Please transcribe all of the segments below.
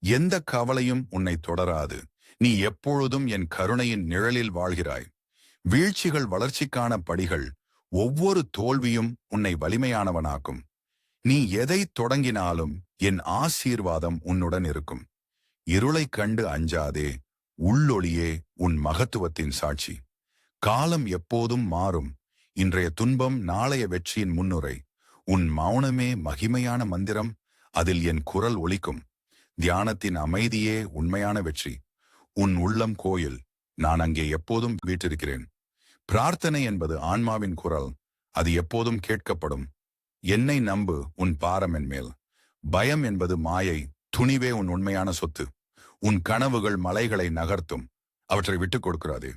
எந்த கவலையும் உன்னை தொடராது. நீ எப்பொழுதும் என் கருணையின் நிழலில் வாழ்கிறாய். வீழ்ச்சிகள் வளர்ச்சிக்கான படிகள் ஒவ்வொரு தோல்வியும் உன்னை வலிமையானவனாக்கும். நீ எதை தொடங்கினாலும் என் ஆசீர்வாதம் உன்னுடன் இருக்கும். இருளைக் கண்டு அஞ்சாதே உள்ளொளியே உன் மகத்துவத்தின் சாட்சி. காலம் எப்போதும் மாறும். இன்றைய துன்பம் நாளைய வெற்றியின் முன்னுரை. உன் மௌனமே மகிமையான மந்திரம். அதில் என் குரல் ஒலிக்கும். தியானத்தின் அமைதியே உண்மையான வெற்றி. உன் உள்ளம் கோயில். நான் அங்கே எப்போதும் வீட்டிருக்கிறேன் பிரார்த்தனை என்பது ஆன்மாவின் குரல். அது எப்போதும் கேட்கப்படும். என்னை நம்பு உன் பாரம் என் மேல். பயம் என்பது மாயை. துணிவே உன் உண்மையான சொத்து. உன் கனவுகள் மலைகளை நகர்த்தும். அவற்றை விட்டுக் கொடுக்கிறாதே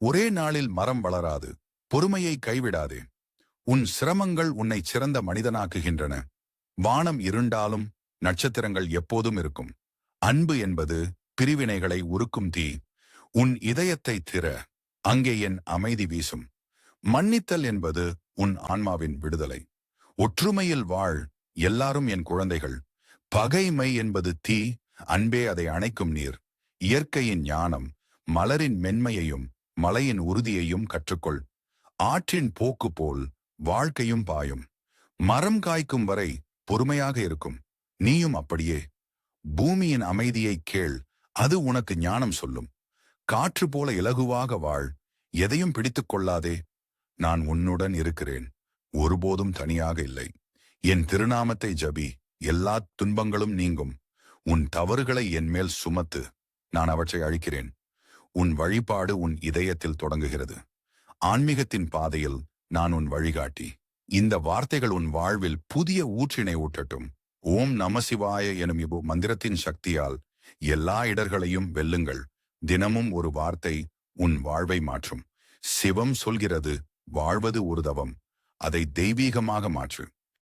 ஒரே நாளில் மரம் வளராது. பொறுமையை கைவிடாதே. உன் சிரமங்கள் உன்னை சிறந்த மனிதனாக்குகின்றன. வானம் இருண்டாலும் நட்சத்திரங்கள் எப்போதும் இருக்கும். அன்பு என்பது பிரிவினைகளை உருக்கும் தீ. உன் இதயத்தை திற. அங்கே என் அமைதி வீசும். மன்னித்தல் என்பது உன் ஆன்மாவின் விடுதலை. ஒற்றுமையில் வாழ். எல்லாரும் என் குழந்தைகள். பகைமை என்பது தீ. அன்பே அதை அணைக்கும் நீர். இயற்கையின் ஞானம். மலரின் மென்மையையும் மலையின் உறுதியையும் கற்றுக்கொள். ஆற்றின் போக்கு போல் வாழ்க்கையும் பாயும். மரம் காய்க்கும் வரை பொறுமையாக இருக்கும். நீயும் அப்படியே. பூமியின் அமைதியை கேள் அது உனக்கு ஞானம் சொல்லும். காற்று போல இலகுவாக வாழ் எதையும் பிடித்துக் கொள்ளாதே. நான் உன்னுடன் இருக்கிறேன் ஒருபோதும் தனியாக இல்லை. என் திருநாமத்தை ஜபி எல்லா துன்பங்களும் நீங்கும். உன் தவறுகளை என் மேல் சுமத்து நான் அவற்றை அழிக்கிறேன். உன் வழிபாடு உன் இதயத்தில் தொடங்குகிறது. ஆன்மீகத்தின் பாதையில் நான் உன் வழிகாட்டி. இந்த வார்த்தைகள் உன் வாழ்வில் புதிய ஊற்றினை ஊட்டட்டும். ஓம் நமசிவாய எனும் இவு மந்திரத்தின் சக்தியால் எல்லா இடர்களையும் வெல்லுங்கள். தினமும் ஒரு வார்த்தை உன் வாழ்வை மாற்றும். சிவம் சொல்கிறது வாழ்வது ஒரு தவம் அதை தெய்வீகமாக மாற்று.